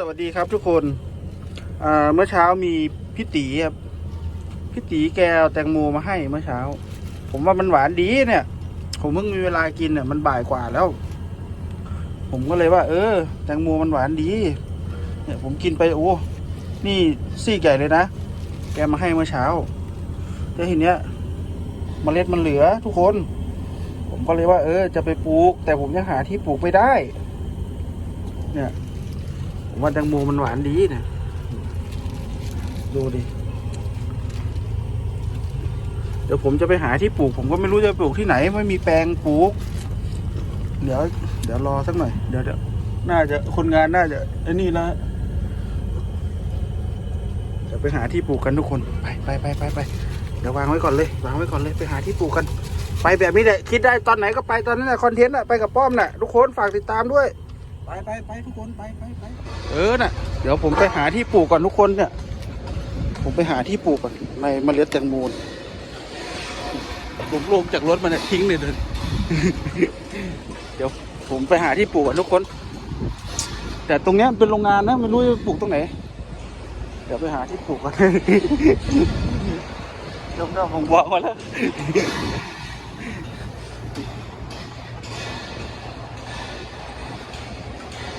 สวัสดีครับทุกคนเมื่อเช้ามีพี่ตีครับพี่ตีแกเอาแตงโมมาให้เมื่อเช้า ผมว่ามันหวานดีเนี่ย ผมเพิ่งมีเวลากินเนี่ยมันบ่ายกว่าแล้ว ผมก็เลยว่า เออ แตงโมมันหวานดี เนี่ย ผมกินไปโอ้นี่ซี่ใหญ่เลยนะแกมาให้เมื่อเช้าแต่ทีเนี้ยเมล็ดมันเหลือทุกคน ผมก็เลยว่า เออ จะไปปลูก แต่ผมยังหาที่ปลูกไม่ได้ เนี่ย ผมว่าแตงโมมันหวานดีนี่ยดูดิ เดี๋ยวผมจะไปหาที่ปลูก ผมก็ไม่รู้จะปลูกที่ไหน ไม่มีแปลงปลูก เดี๋ยว เดี๋ยวรอสักหน่อย เดี๋ยวเดี๋ยวน่าจะคนงานน่าจะไอ้นี่ล้วเดี๋ยวไปหาที่ปลูกกันทุกคน ไปไปไปไปไปเดี๋ยววางไว้ก่อนเลยวางไว้ก่อนเลยไปหาที่ปลูกกัน ไปแบบนี้แหละคิดได้ตอนไหนก็ไปตอนนั้นแหละคอนเทนต์อะไปกับป้อมน่ะทุกคนฝากติดตามด้วย ไปไปไปทุกคนไปไปไปเออน่ะ เดี๋ยวผมไปหาที่ปลูกก่อนทุกคนเนี่ย ผมไปหาที่ปลูกก่อนในเมล็ดแตงโมนผมลงจากรถมันเนี่ยทิ้งเลยเดินเดี๋ยวผมไปหาที่ปลูกก่อนทุกคน แต่ตรงเนี้ยมันเป็นโรงงานนะไม่รู้จะปลูกตรงไหน เดี๋ยวไปหาที่ปลูกก่อนเดี๋ยวผมบอกมาแล้ว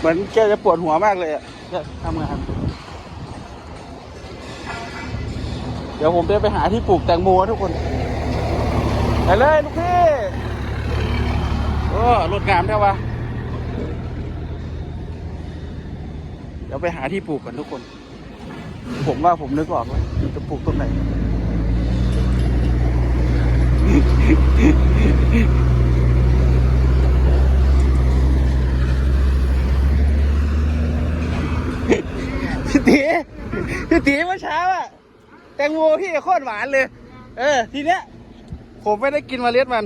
มือนแกจะปวดหัวมากเลยอะจะทำงานเดี๋ยวผมจะไปหาที่ปลูกแตงโมนะทุกคนไปเลยลูกพี่โอ้รถงามแท้วะเดี๋ยวไปหาที่ปลูกกันทุกคน ผมว่าผมนึกออกแล้วจะปลูกต้นไหน พี่ตี พี่ตีเมื่อเช้าอะแตงโมพี่โคตรหวานเลย เออ ทีเนี้ย ผมไม่ได้กินมเมล็ดมัน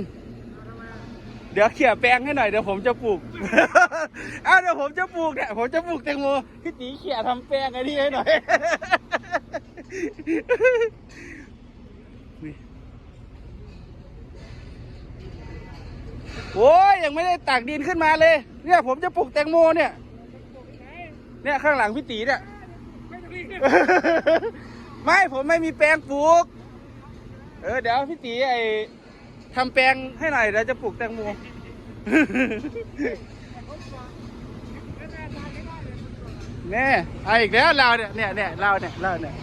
เดี๋ยวเขี่ยแปลงให้หน่อยเดี๋ยวผมจะปลูก อ้าวเดี๋ยวผมจะปลูกเนี่ยผมจะปลูกแตงโมพี่ตีเขี่ยทำแปลงไอ้นี่ให้หน่อย โอ้ยยังไม่ได้ตักดินขึ้นมาเลย เนี่ยผมจะปลูกแตงโมเนี่ย เนี่ยข้างหลังพี่ตีเนี่ย ไม่ผมไม่มีแปลงปลูก เออเดี๋ยวพี่ตีไอทำแปลงให้หน่อยเดี๋ยวจะปลูกแตงโมแน่เออีกแล้วเราเนี่ยเนี่ยเนี่ยเราเนี่ยเราเนี่ย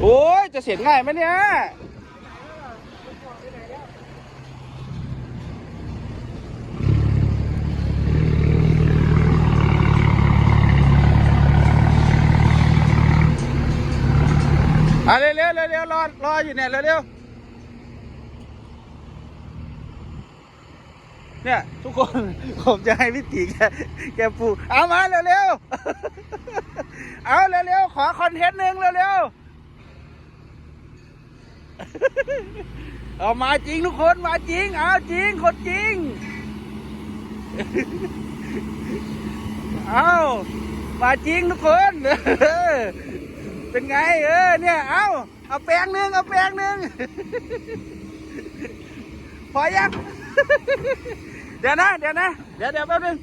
โอ้ยจะเสร็จง่ายไหมเนี่ย อะเร็วเร็วเร็วเร็วรอรออยู่เนี่ยเร็วเร็วเนี่ยทุกคนผมจะให้พี่ตีแกแกปูเอามาเร็วเร็วเอาเร็วเร็วขอคอนเทนต์หนึ่งเร็วเร็วเอามาจริงทุกคนมาจริง เอาจริงคนจริง เอามาจริงทุกคน เป็นไง เออเนี่ยเอาเอาแปลงหนึ่งเอาแปลงหนึ่งพอยังเดี๋ยวนะเดี๋ยวนะเดี๋ยวเดี๋ยวแป๊บนึง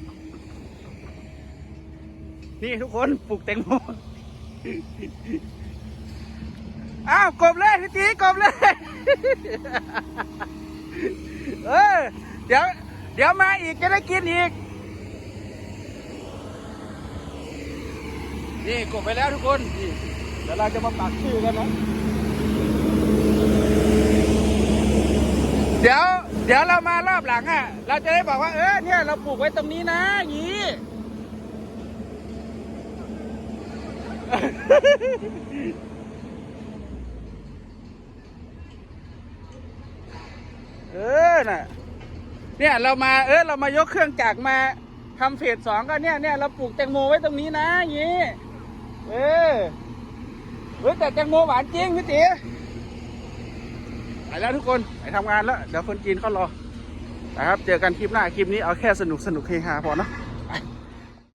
นี่ทุกคนปลูกแตงโมอ้าวกบเลยพี่ตีกบเลยเออเดี๋ยวเดี๋ยวมาอีกจะได้กินอีก นี่กดไปแล้วทุกคนนี่ เดี๋ยวเราจะมาปักชื่อกันนะ เดี๋ยว เดี๋ยวเรามารอบหลังอะ เราจะได้บอกว่า เออเนี่ยเราปลูกไว้ตรงนี้นะอย่างนี้ เออ น่ะ เนี่ยเรามา เออเรามายกเครื่องจักรมาทำเฟสสองก็เนี่ยเนี่ยเราปลูกแตงโมไว้ตรงนี้นะอย่างนี้ เออ เฮ้ยแต่แตงโมหวานจริงพี่ตีไปแล้วทุกคนไปทำงานแล้ว เดี๋ยวคนจีนเขารอนะครับ เจอกันคลิปหน้าคลิปนี้เอาแค่สนุกสนุกเฮฮาพอเนาะ